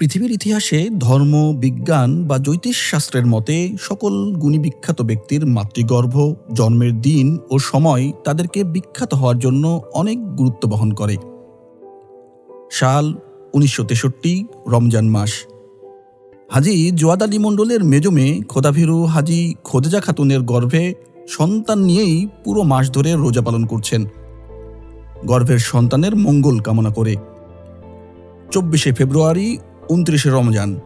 পৃথিবীর ইতিহাসে ধর্ম, বিজ্ঞান বা জ্যোতিষ শাস্ত্রের মতে সকল গুণী বিখ্যাত ব্যক্তির মাতৃগর্ভ, জন্মের দিন ও সময় তাদেরকে বিখ্যাত হওয়ার জন্য অনেক গুরুত্ব বহন করে। সাল উনিশশো তেষট্টি, রমজান মাস। হাজি জোয়াদ আলী মণ্ডলের মেজমে খোদাভীরু হাজি খোদেজা খাতুনের গর্ভে সন্তান নিয়েই পুরো মাস ধরে রোজা পালন করছেন। গর্ভের সন্তানের মঙ্গল কামনা করে। চব্বিশে ফেব্রুয়ারি উনত্রিশে রমজান।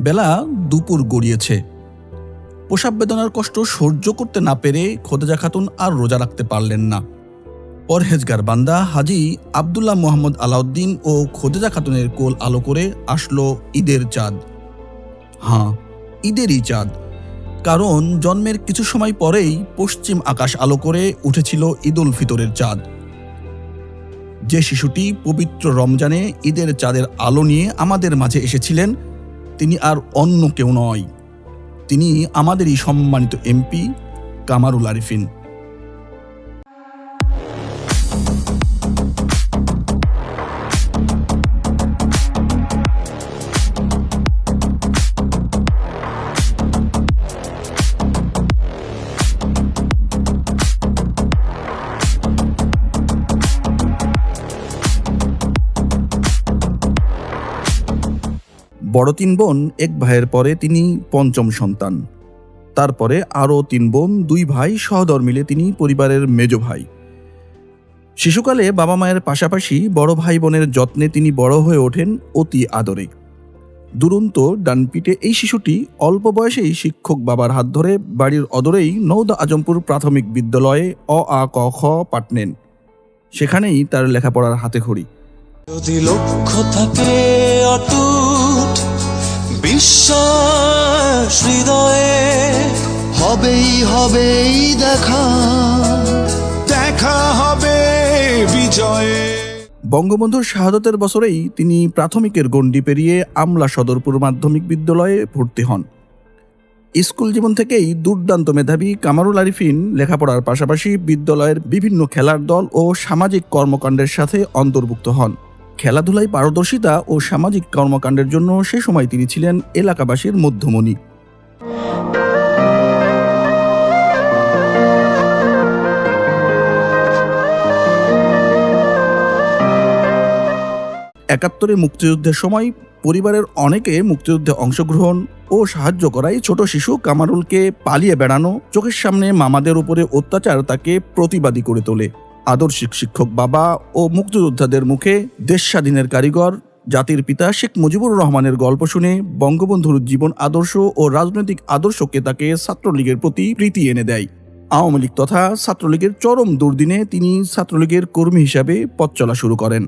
বেলা দুপুর গড়িয়েছে। প্রসাব বেদনার কষ্ট সহ্য করতে না পেরে খোদেজা খাতুন আর রোজা রাখতে পারলেন না। পরহেজগার বান্দা হাজি আবদুল্লাহ মোহাম্মদ আলাউদ্দিন ও খোদেজা খাতুনের কোল আলো করে আসলো ঈদের চাঁদ। হাঁ, ঈদেরই চাঁদ। কারণ জন্মের কিছু সময় পরেই পশ্চিম আকাশ আলো করে উঠেছিল ঈদুল ফিতরের চাঁদ। যে শিশুটি পবিত্র রমজানে ঈদের চাঁদের আলো নিয়ে আমাদের মাঝে এসেছিলেন, তিনি আর অন্য কেউ নয়। তিনি আমাদেরই সম্মানিত এমপি কামারুল আরিফিন। বড় তিন বোন, এক ভাইয়ের পরে তিনি পঞ্চম সন্তান। তারপরে আরও তিন বোন, দুই ভাই, সহদর মিলে তিনি পরিবারের মেজ ভাই। শিশুকালে বাবা মায়ের পাশাপাশি বড় ভাই বোনের যত্নে তিনি বড় হয়ে ওঠেন অতি আদরে। দুরন্ত ডানপিটে এই শিশুটি অল্প বয়সেই শিক্ষক বাবার হাত ধরে বাড়ির অদরেই নৌদা আজমপুর প্রাথমিক বিদ্যালয়ে অ, আ, ক, খ পাঠ নেন সেখানেই তার লেখাপড়ার হাতে খড়ি। যদি লক্ষ্য থাকে অটুট বিশ্বাস হৃদয়ে হবেই হবেই দেখা। দেখা হবে বিজয়ে। বঙ্গবন্ধুর শাহাদতের বছরেই তিনি প্রাথমিকের গণ্ডি পেরিয়ে আমলা সদরপুর মাধ্যমিক বিদ্যালয়ে ভর্তি হন। স্কুল জীবন থেকেই দুর্দান্ত মেধাবী কামারুল আরিফিন লেখাপড়ার পাশাপাশি বিদ্যালয়ের বিভিন্ন খেলার দল ও সামাজিক কর্মকাণ্ডের সাথে অন্তর্ভুক্ত হন। খেলাধুলায় পারদর্শিতা ও সামাজিক কর্মকাণ্ডের জন্য সে সময় তিনি ছিলেন এলাকাবাসীর মধ্যমণি। একাত্তরে মুক্তিযুদ্ধের সময় পরিবারের অনেকে মুক্তিযুদ্ধে অংশগ্রহণ ও সাহায্য করায় ছোট শিশু কামারুলকে পালিয়ে বেড়ানো, চোখের সামনে মামাদের উপরে অত্যাচার তাকে প্রতিবাদী করে তোলে। আদর্শিক শিক্ষক বাবা ও মুক্তিযোদ্ধাদের মুখে দেশ স্বাধীনের কারিগর, জাতির পিতা শেখ মুজিবুর রহমানের গল্প শুনে বঙ্গবন্ধুর জীবন আদর্শ ও রাজনৈতিক আদর্শকে তাকে ছাত্রলীগের প্রতি প্রীতি এনে দেয়। আওয়ামী লীগ তথা ছাত্রলীগের চরম দুর্দিনে তিনি ছাত্রলীগের কর্মী হিসাবে পথ চলা শুরু করেন।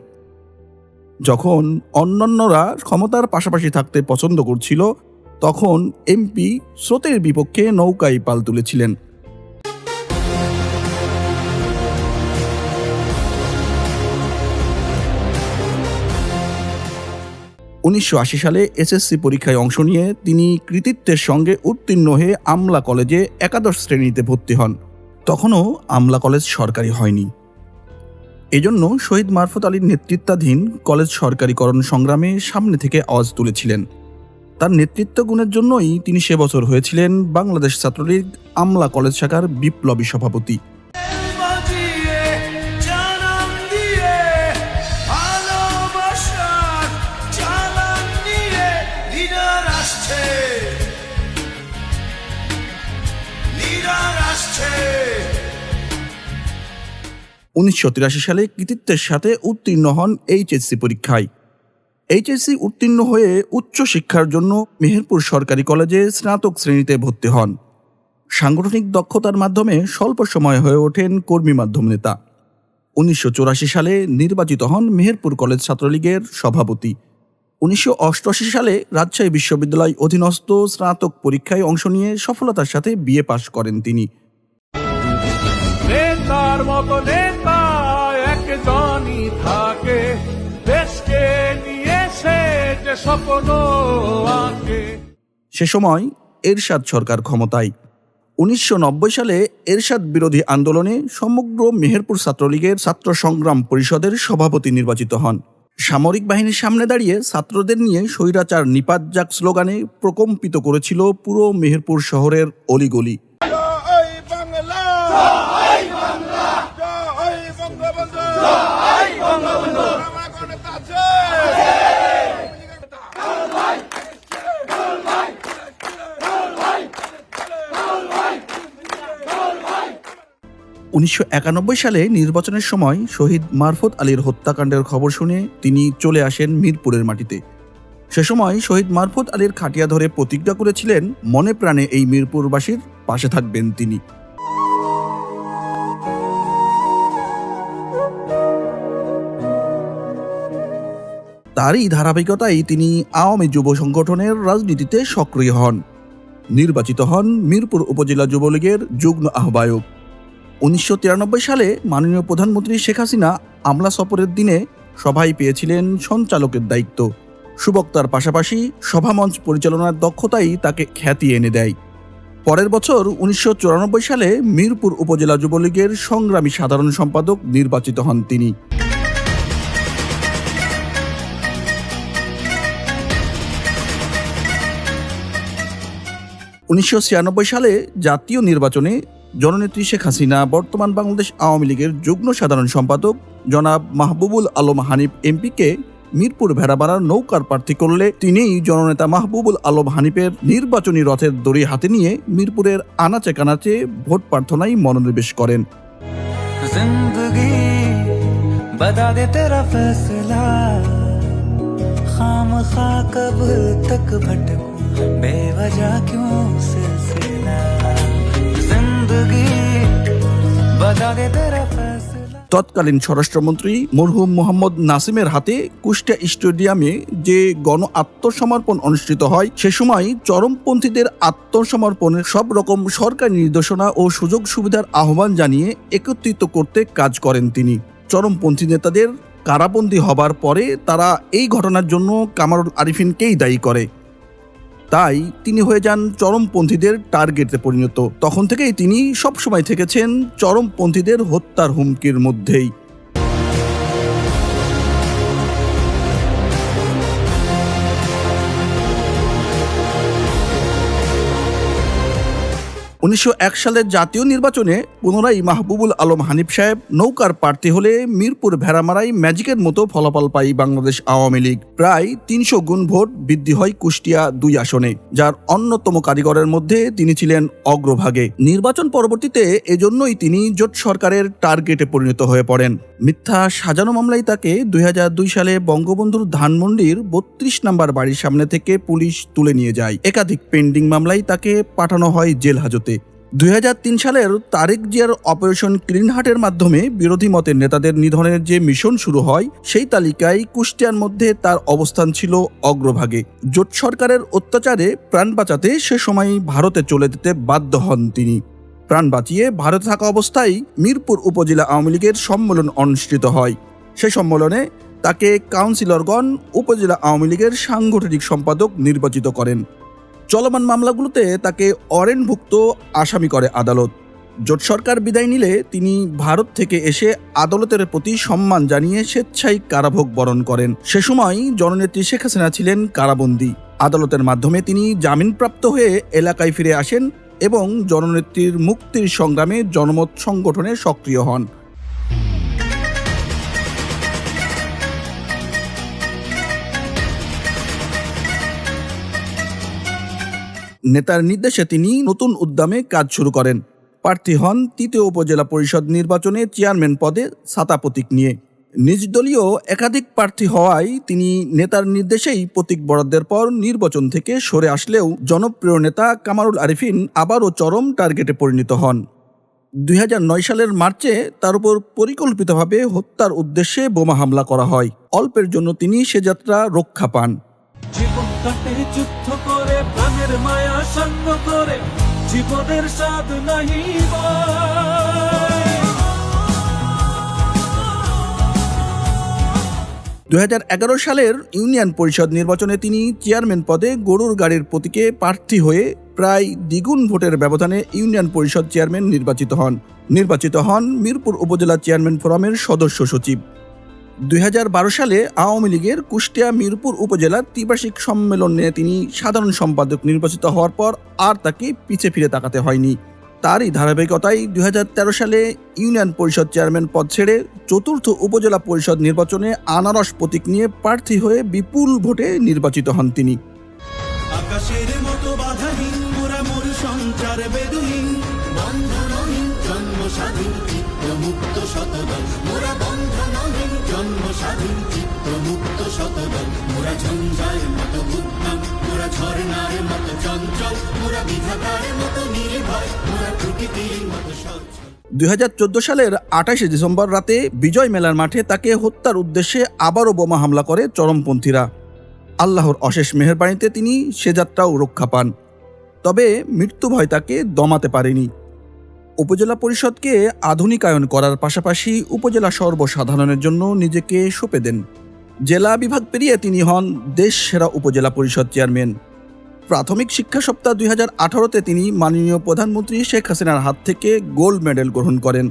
যখন অন্যান্যরা ক্ষমতার পাশাপাশি থাকতে পছন্দ করছিল, তখন এমপি স্রোতের বিপক্ষে নৌকায় পাল তুলেছিলেন। উনিশশো আশি সালে এসএসসি পরীক্ষায় অংশ নিয়ে তিনি কৃতিত্বের সঙ্গে উত্তীর্ণ হয়ে আমলা কলেজে একাদশ শ্রেণীতে ভর্তি হন। তখনও আমলা কলেজ সরকারি হয়নি। এজন্য শহীদ মারফত আলীর নেতৃত্বাধীন কলেজ সরকারিকরণ সংগ্রামে সামনে থেকে আওয়াজ তুলেছিলেন। তার নেতৃত্ব গুণের জন্যই তিনি সে বছর হয়েছিলেন বাংলাদেশ ছাত্রলীগ আমলা কলেজ শাখার বিপ্লবী সভাপতি। উনিশশো তিরাশি সালে কৃতিত্বের সাথে উত্তীর্ণ হন এইচএসসি পরীক্ষায়। এইচএসসি উত্তীর্ণ হয়ে উচ্চ শিক্ষার জন্য মেহেরপুর সরকারি কলেজে স্নাতক শ্রেণীতে ভর্তি হন। সাংগঠনিক দক্ষতার মাধ্যমে স্বল্প সময় হয়ে ওঠেন কর্মী মাধ্যম নেতা। উনিশশো সালে নির্বাচিত হন মেহেরপুর কলেজ ছাত্রলীগের সভাপতি। উনিশশো অষ্টআশি সালে রাজশাহী বিশ্ববিদ্যালয় অধীনস্থ স্নাতক পরীক্ষায় অংশ নিয়ে সফলতার সাথে বিএ পাশ করেন তিনি। নেতার মতো নেতা একজনই থাকে। দেশকে নিয়ে সে যে স্বপ্ন আঁকে। সে সময় এরশাদ সরকার ক্ষমতায়। উনিশশো নব্বই সালে এরশাদ বিরোধী আন্দোলনে সমগ্র মেহেরপুর ছাত্রলীগের ছাত্র সংগ্রাম পরিষদের সভাপতি নির্বাচিত হন। সামরিক বাহিনীর সামনে দাঁড়িয়ে ছাত্রদের নিয়ে স্বৈরাচার নিপাত যাক স্লোগানে প্রকম্পিত করেছিল পুরো মেহেরপুর শহরের অলিগলি। উনিশশো একানব্বই সালে নির্বাচনের সময় শহীদ মারফত আলীর হত্যাকাণ্ডের খবর শুনে তিনি চলে আসেন মিরপুরের মাটিতে। সে সময় শহীদ মারফত আলীর খাটিয়া ধরে প্রতিজ্ঞা করেছিলেন, মনে প্রাণে এই মিরপুরবাসীর পাশে থাকবেন তিনি। তারই ধারাবাহিকতায় তিনি আওয়ামী যুব সংগঠনের রাজনীতিতে সক্রিয় হন। নির্বাচিত হন মিরপুর উপজেলা যুবলীগের যুগ্ম আহ্বায়ক। উনিশশো তিরানব্বই সালে মাননীয় প্রধানমন্ত্রী শেখ হাসিনা আমলা সফরের দিনে সভায় পেয়েছিলেন সঞ্চালকের দায়িত্ব। সুবক্তার পাশাপাশি সভামঞ্চ পরিচালনার দক্ষতাই তাকে খ্যাতি এনে দেয়। পরের বছর উনিশশো চুরানব্বই সালে মিরপুর উপজেলা যুবলীগের সংগ্রামী সাধারণ সম্পাদক নির্বাচিত হন তিনি। উনিশশো ছিয়ানব্বই সালে জাতীয় নির্বাচনে জননেত্রী শেখ হাসিনা বর্তমান বাংলাদেশ আওয়ামী লীগের যুগ্ম সাধারণ সম্পাদক জনাব মাহবুবুল আলম হানিফ এমপিকে মিরপুর ভেড়াবাড়ার নৌকার প্রার্থী করলে তিনিই জননেতা মাহবুবুল আলম হানিফের নির্বাচনী রথের দড়ি হাতে নিয়ে মিরপুরের আনাচে কানাচে ভোট প্রার্থনায় মনোনিবেশ করেন जिंदगी बता दे तेरा फैसला खाम खा कब तक भटकूं बेवजह क्यों सिलसिला তৎকালীন স্বরাষ্ট্রমন্ত্রী মরহুম মোহাম্মদ নাসিমের হাতে কুষ্টিয়া স্টেডিয়ামে যে গণ আত্মসমর্পণ অনুষ্ঠিত হয়, সে সময় চরমপন্থীদের আত্মসমর্পণের সব রকম সরকারি নির্দেশনা ও সুযোগ সুবিধার আহ্বান জানিয়ে একত্রিত করতে কাজ করেন তিনি। চরমপন্থী নেতাদের কারাবন্দী হবার পরে তারা এই ঘটনার জন্য কামারুল আরিফিনকেই দায়ী করে। তাই তিনি হয়ে যান চরমপন্থীদের টার্গেটে পরিণত। তখন থেকেই তিনি সবসময় থেকেছেন চরমপন্থীদের হত্যার হুমকির মধ্যেই। উনিশশো এক সালের জাতীয় নির্বাচনে পুনরায় মাহবুবুল আলম হানিফ সাহেব নৌকার প্রার্থী হলে মিরপুর ভেড়ামারাই ম্যাজিকের মতো ফলাফল পাই বাংলাদেশ আওয়ামী লীগ। প্রায় তিনশো গুণ ভোট বৃদ্ধি হয় কুষ্টিয়া দুই আসনে, যার অন্যতম কারিগরের মধ্যে তিনি ছিলেন অগ্রভাগে। নির্বাচন পরবর্তীতে এজন্যই তিনি জোট সরকারের টার্গেটে পরিণত হয়ে পড়েন। মিথ্যা সাজানো মামলায় তাকে দুই হাজার দুই সালে বঙ্গবন্ধুর ধানমন্ডির বত্রিশ নম্বর বাড়ির সামনে থেকে পুলিশ তুলে নিয়ে যায়। একাধিক পেন্ডিং মামলায় তাকে পাঠানো হয় জেল হাজতে। দুই হাজার তিন সালের তারেক জিয়ার অপারেশন ক্লিন হার্টের মাধ্যমে বিরোধী মতের নেতাদের নিধনের যে মিশন শুরু হয়, সেই তালিকায় কুষ্টিয়ার মধ্যে তার অবস্থান ছিল অগ্রভাগে। জোট সরকারের অত্যাচারে প্রাণ বাঁচাতে সে সময় ভারতে চলে যেতে বাধ্য হন তিনি। প্রাণ বাঁচিয়ে ভারতে থাকা অবস্থায় মিরপুর উপজেলা আওয়ামী লীগের সম্মেলন অনুষ্ঠিত হয়। সে সম্মেলনে তাকে কাউন্সিলরগণ, উপজেলা আওয়ামী লীগের সাংগঠনিক সম্পাদক নির্বাচিত করেন। চলমান মামলাগুলোতে তাকে অরেনভুক্ত আসামি করে আদালত। জোট সরকার বিদায় নিলে তিনি ভারত থেকে এসে আদালতের প্রতি সম্মান জানিয়ে স্বেচ্ছায় কারাভোগ বরণ করেন। সে সময় জননেত্রী শেখ হাসিনা ছিলেন কারাবন্দী। আদালতের মাধ্যমে তিনি জামিনপ্রাপ্ত হয়ে এলাকায় ফিরে আসেন এবং জননেত্রীর মুক্তির সংগ্রামে জনমত সংগঠনে সক্রিয় হন। নেতার নির্দেশে তিনি নতুন উদ্যমে কাজ শুরু করেন। প্রার্থী হন তৃতীয় উপজেলা পরিষদ নির্বাচনে চেয়ারম্যান পদে ছাতা প্রতীক নিয়ে। নিজ দলীয় একাধিক প্রার্থী হওয়ায় তিনি নেতার নির্দেশেই প্রতীক বরাদ্দের পর নির্বাচন থেকে সরে আসলেও জনপ্রিয় নেতা কামারুল আরিফিন আবারও চরম টার্গেটে পরিণত হন। দুই হাজার নয় সালের মার্চে তার উপর পরিকল্পিতভাবে হত্যার উদ্দেশ্যে বোমা হামলা করা হয়। অল্পের জন্য তিনি সে যাত্রা রক্ষা পান। কাটে যুদ্ধ করে, প্রাণের মায়া করে, জীবনের স্বাদ নাহি দু সালের ইউনিয়ন পরিষদ নির্বাচনে তিনি চেয়ারম্যান পদে গরুর গাড়ির প্রতীকে প্রার্থী হয়ে প্রায় দ্বিগুণ ভোটের ব্যবধানে ইউনিয়ন পরিষদ চেয়ারম্যান নির্বাচিত হন। নির্বাচিত হন মিরপুর উপজেলা চেয়ারম্যান ফোরামের সদস্য সচিব। দুই হাজার বারো সালে আওয়ামী লীগের কুষ্টিয়া মিরপুর উপজেলার ত্রিবার্ষিক সম্মেলনে তিনি সাধারণ সম্পাদক নির্বাচিত হওয়ার পর আর তাকে পিছে ফিরে তাকাতে হয়নি। তারই ধারাবাহিকতায় দুই হাজার তেরো সালে ইউনিয়ন পরিষদ চেয়ারম্যান পদ ছেড়ে চতুর্থ উপজেলা পরিষদ নির্বাচনে আনারস প্রতীক নিয়ে প্রার্থী হয়ে বিপুল ভোটে নির্বাচিত হন তিনি। সঞ্চার বেদুহীন, বন্ধনহীন জন্ম স্বাধীন মোরা ঝঞ্ঝার মতো উদ্যম, মোরা ঝর্ণার মতো চঞ্চল, মোরা বিধাতার মতো নির্ভয়, মোরা প্রকৃতির মতো সচ্ছল। দুই সালের আঠাশে ডিসেম্বর রাতে বিজয় মেলার মাঠে তাকে হত্যার উদ্দেশ্যে আবারও বোমা হামলা করে চরমপন্থীরা। আল্লাহর অশেষ মেহেরবাণীতে তিনি সে যাত্রাও রক্ষা পান। তবে মৃত্যু ভয় তাকে দমাতে পারেনি। উপজেলা পরিষদকে আধুনিকায়ন করার পাশাপাশি উপজেলা সর্বসাধারণের জন্য নিজেকে সঁপে দেন। জেলা বিভাগ পেরিয়ে তিনি হন দেশ সেরা উপজেলা পরিষদ চেয়ারম্যান। প্রাথমিক শিক্ষা সপ্তাহ দুই হাজার আঠারোতে তিনি মাননীয় প্রধানমন্ত্রী শেখ হাসিনার হাত থেকে গোল্ড মেডেল গ্রহণ করেন।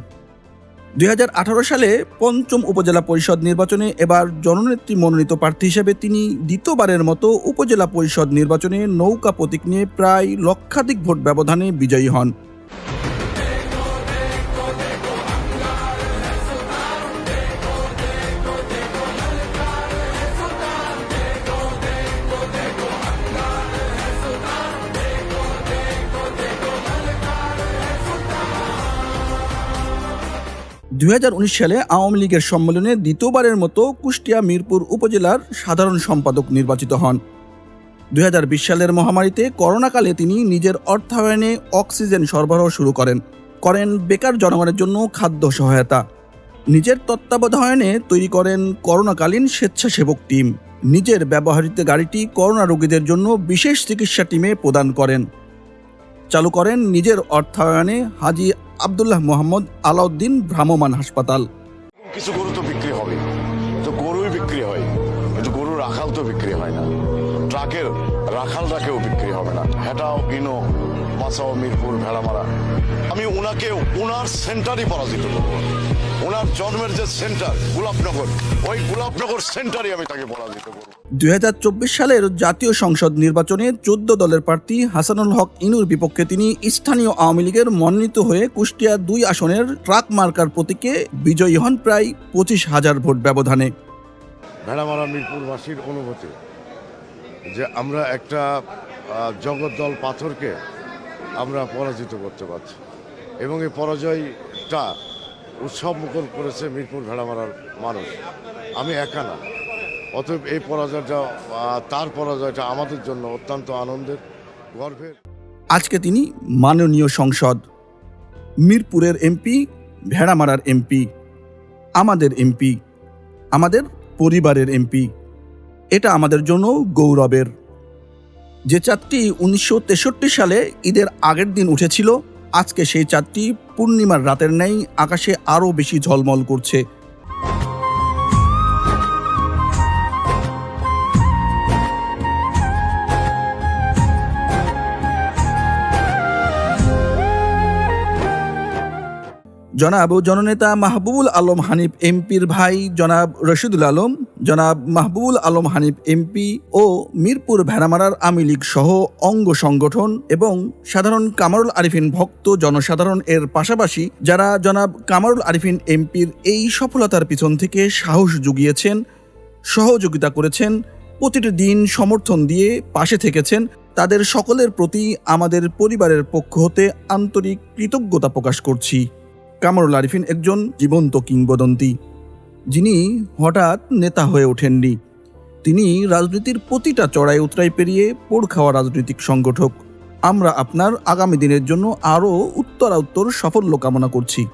দুই হাজার আঠারো সালে পঞ্চম উপজেলা পরিষদ নির্বাচনে এবার জননেত্রী মনোনীত প্রার্থী হিসেবে তিনি দ্বিতীয়বারের মতো উপজেলা পরিষদ নির্বাচনে নৌকা প্রতীক নিয়ে প্রায় লক্ষাধিক ভোট ব্যবধানে বিজয়ী হন। উনিশ সালে আওয়ামী লীগের সম্মেলনে দ্বিতীয়বারের মতো কুষ্টিয়া মিরপুর উপজেলার সাধারণ সম্পাদক নির্বাচিত হন। দুই হাজার বিশ সালের মহামারীতে করোনাকালে তিনি নিজের অর্থায়নে অক্সিজেন সরবরাহ শুরু করেন। করেন বেকার জনগণের জন্য খাদ্য সহায়তা। নিজের তত্ত্বাবধানে তৈরি করেন করোনাকালীন স্বেচ্ছাসেবক টিম। নিজের ব্যবহৃত গাড়িটি করোনা রোগীদের জন্য বিশেষ চিকিৎসা টিমে প্রদান করেন। চালু করেন নিজের অর্থায়নে হাজি আবদুল্লাহ মোহাম্মদ আলাউদ্দিন ভ্রাম্যমান হাসপাতাল। কিছু গরু তো বিক্রি হবে। তো গরুই বিক্রি হয়। কিন্তু গরু রাখাল তো বিক্রি হয় না। ট্রাকের রাখালটাকেও বিক্রি হবে না। হেটাও, ইনো মাসাও মিরপুর ভেড়ামারা আমি ওনাকে ওনার সেন্টারই পরাজিত করব। ওনার জন্মের যে সেন্টার গোলাপনগর ওই গোলাপনগর সেন্টারই আমি তাকে পরাজিত করব। দুই সালের জাতীয় সংসদ নির্বাচনে চোদ্দ দলের প্রার্থী হাসানুল হক ইনুর বিপক্ষে তিনি স্থানীয় আওয়ামী লীগের মনোনীত হয়ে কুষ্টিয়া দুই আসনের ট্রাক মার্কার প্রতীকে বিজয়ী হন প্রায় পঁচিশ হাজার ভোট ব্যবধানে। ভেড়ামারা মিরপুরবাসীর অনুভূতি যে আমরা একটা জগদ্দল পাথরকে আমরা পরাজিত করতে পারছি। এবং এই পরাজয়টা উৎসব মুখর করেছে মিরপুর ভেড়ামারার মানুষ। আমি একা না। অতএব এই পরাজয়টা তার পরাজয়টা আমাদের জন্য অত্যন্ত আনন্দের, গর্বের। আজকে তিনি মাননীয় সংসদ, মিরপুরের এমপি, ভেড়ামারার এমপি, আমাদের এমপি, আমাদের পরিবারের এমপি। এটা আমাদের জন্য গৌরবের। যে চাঁদটি উনিশশো তেষট্টি সালে ঈদের আগের দিন উঠেছিল, আজকে সেই চাঁদটি পূর্ণিমার রাতের ন্যায় আকাশে আরও বেশি ঝলমল করছে। জনাব জননেতা মাহবুবুল আলম হানিফ এমপির ভাই জনাব রশিদুল আলম, জনাব মাহবুবুল আলম হানিফ এমপি ও মিরপুর ভেড়ামারার আওয়ামী লীগ সহ অঙ্গ সংগঠন এবং সাধারণ কামারুল আরিফিন ভক্ত জনসাধারণ এর পাশাপাশি যারা জনাব কামারুল আরিফিন এমপির এই সফলতার পিছন থেকে সাহস জুগিয়েছেন, সহযোগিতা করেছেন, প্রতিটি দিন সমর্থন দিয়ে পাশে থেকেছেন, তাদের সকলের প্রতি আমাদের পরিবারের পক্ষ হতে আন্তরিক কৃতজ্ঞতা প্রকাশ করছি। কামরুল আরিফিন একজন জীবন্ত কিংবদন্তি। যিনি হঠাৎ নেতা হয়ে ওঠেননি। তিনি রাজনীতির প্রতিটা চড়াই উতরাই পেরিয়ে পোড় খাওয়া রাজনৈতিক সংগঠক। আমরা আপনার আগামী দিনের জন্য আরও উত্তরা উত্তর সাফল্য কামনা করছি।